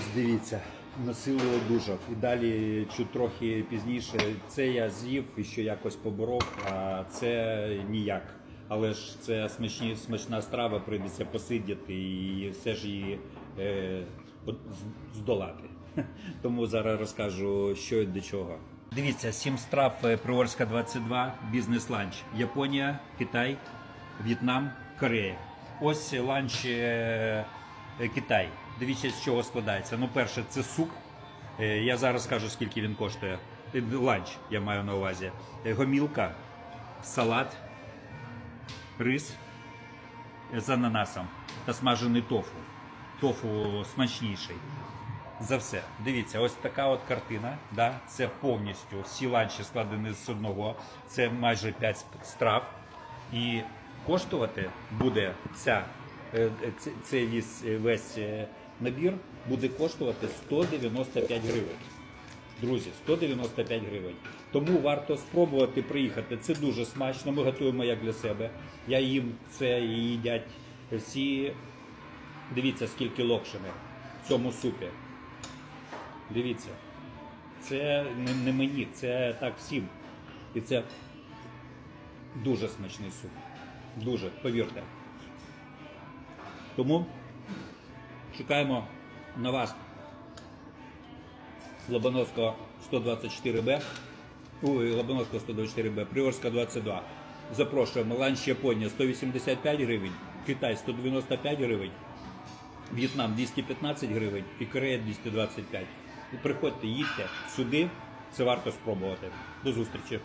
Ось дивіться, насилу одужав. І далі чуть трохи пізніше. Це я з'їв і ще якось поборов, а це ніяк. Але ж це смачні, смачна страва, прийдеться посидіти і все ж її е, здолати. Тому зараз розкажу, що і до чого. Дивіться, сім страв е, Приорська 22, бізнес-ланч. Японія, Китай, В'єтнам, Корея. Ось ланч е, Китай. Дивіться, з чого складається. Ну, перше, це суп. Е, Я зараз скажу, скільки він коштує. Е, Ланч, я маю на увазі. Е, Гомілка, салат, рис з ананасом та смажений тофу. Тофу смачніший. За все. Дивіться, ось така от картина. Да? Це повністю всі ланчі складені з одного. Це майже 5 страв. І коштувати буде ця, е, е, цей весь, е, весь е, набір буде коштувати 195 гривень. Друзі, 195 гривень. Тому варто спробувати приїхати. Це дуже смачно. Ми готуємо як для себе. Я їм це їдять всі. Дивіться, скільки локшини в цьому супі. Дивіться. Це не мені, це так всім. І це дуже смачний суп. Дуже, повірте. Тому чекаємо на вас. Лобановського 124Б. Ой, Лобановського 124Б, Приорська 22. Запрошуємо. Ланч Японія 185 гривень, Китай 195 гривень, В'єтнам 215 гривень і Корея 225. Приходьте, їдьте сюди, це варто спробувати. До зустрічі.